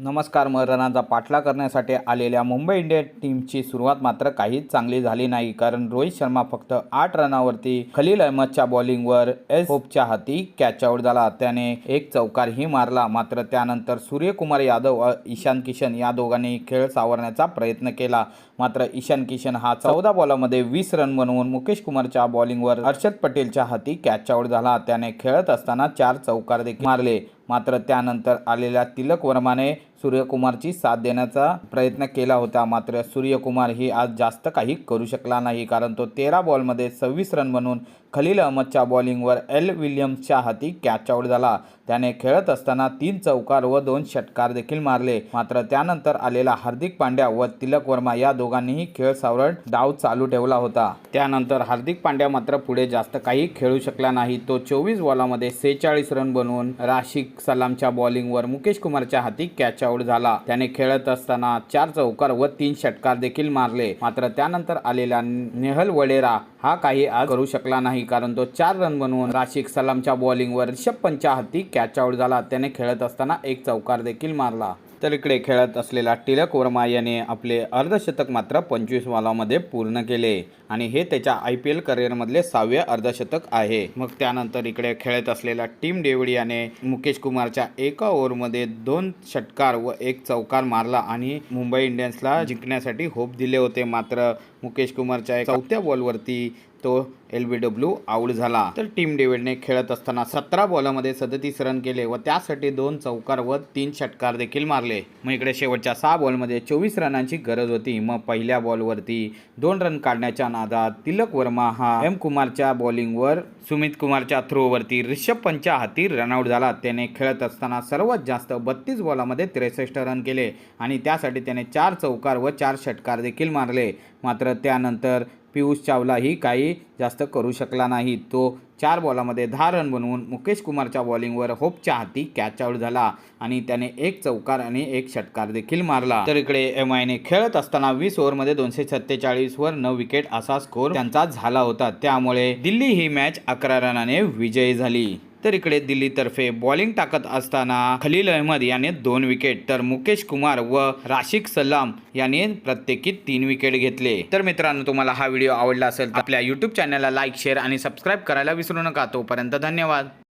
नमस्कार मरणाचा रनाचा पाठला करण्यासाठी आलेल्या मुंबई इंडियन टीमची सुरुवात मात्र काहीच चांगली झाली नाही कारण रोहित शर्मा फक्त आठ रनावरती खलील अहमदच्या बॉलिंगवर एस होपच्या हाती कॅच आऊट झाला. त्याने एक चौकारही मारला मात्र त्यानंतर सूर्यकुमार यादव व ईशान किशन या दोघांनी खेळ सावरण्याचा प्रयत्न केला. मात्र ईशान किशन हा चौदा बॉलामध्ये वीस रन बनवून मुकेश कुमारच्या बॉलिंगवर हर्षद पटेलच्या हाती कॅचआऊट झाला. त्याने खेळत असताना चार चौकार देखील मारले. मात्र त्यानंतर आलेल्या तिलक वर्माने सूर्यकुमारची साथ देण्याचा प्रयत्न केला होता. मात्र सूर्यकुमार ही आज जास्त काही करू शकला नाही. कारण तो तेरा बॉलमध्ये सव्वीस रन बनवून खलील अहमदच्या बॉलिंगवर एल विलियम्सच्या हाती कॅच आऊट झाला. त्याने खेळत असताना तीन चौकार व दोन षटकार देखील मारले. मात्र त्यानंतर आलेला हार्दिक पांड्या व तिलक वर्मा या दोघांनीही खेळ सावरण डाव चालू ठेवला होता. त्यानंतर हार्दिक पांड्या मात्र पुढे जास्त काही खेळू शकला नाही. तो चोवीस बॉलामध्ये सेहेचाळीस रन बनवून राशिक सलामच्या बॉलिंगवर मुकेश कुमारच्या हाती कॅच आऊट झाला. त्याने खेळत असताना चार चौकार व तीन षटकार देखील मारले. मात्र त्यानंतर आलेला नेहल वडेरा हा काही आज करू शकला नाही कारण तो चार रन बनवून राशिक सलामच्या बॉलिंगवर रिषभ पंचच्या हाती कॅच आऊट झाला. त्याने खेळत असताना एक चौकार देखील मारला. तर इकडे खेळत असलेला टिलक वर्मा याने आपले अर्धशतक मात्र पंचवीस वालामध्ये पूर्ण केले. आणि हे त्याच्या आय पी एल करिअरमधले सहावे अर्धशतक आहे. मग त्यानंतर इकडे खेळत असलेला टीम डेव्हिड याने मुकेश कुमारच्या एका ओव्हरमध्ये दोन षटकार व एक चौकार मारला आणि मुंबई इंडियन्सला जिंकण्यासाठी होप दिले होते. मात्र मुकेश कुमारच्या चौथ्या बॉलवरती तो एल बी डब्ल्यू आऊट झाला. तर टीम डेव्हिडने खेळत असताना सतरा बॉलामध्ये सदतीस रन केले व त्यासाठी दोन चौकार व तीन षटकार देखील मारले. मग इकडे शेवटच्या सहा बॉलमध्ये चोवीस रनांची गरज होती. मग पहिल्या बॉलवरती दोन रन काढण्याच्या नादात तिलक वर्मा हा एम कुमारच्या बॉलिंगवर सुमित कुमारच्या थ्रोवरती रिषभ पंतच्या हाती रनआउट झाला. त्याने खेळत असताना सर्वात जास्त बत्तीस बॉलामध्ये त्रेसष्ट रन केले आणि त्यासाठी त्याने चार चौकार व चार षटकार देखील मारले. मात्र त्यानंतर पियुष चावलाही काही जास्त करू शकला नाही. तो चार बॉलामध्ये दहा रन बनवून मुकेश कुमारच्या बॉलिंगवर होपच्या हाती कॅच आऊट झाला आणि त्याने एक चौकार आणि एक षटकार देखील मारला. तर इकडे एम आयने खेळत असताना वीस ओव्हरमध्ये दोनशे सत्तेचाळीसवर नऊ विकेट असा स्कोर त्यांचा झाला होता. त्यामुळे दिल्ली ही मॅच अकरा रनाने विजयी झाली. तर इकडे दिल्लीतर्फे बॉलिंग टाकत असताना खलील अहमद याने दोन विकेट तर मुकेश कुमार व राशिक सलाम याने प्रत्येकी तीन विकेट घेतले. तर मित्रांनो तुम्हाला हा व्हिडिओ आवडला असेल तर आपल्या युट्यूब चॅनलला लाईक शेअर आणि सबस्क्राईब करायला विसरू नका. तोपर्यंत धन्यवाद.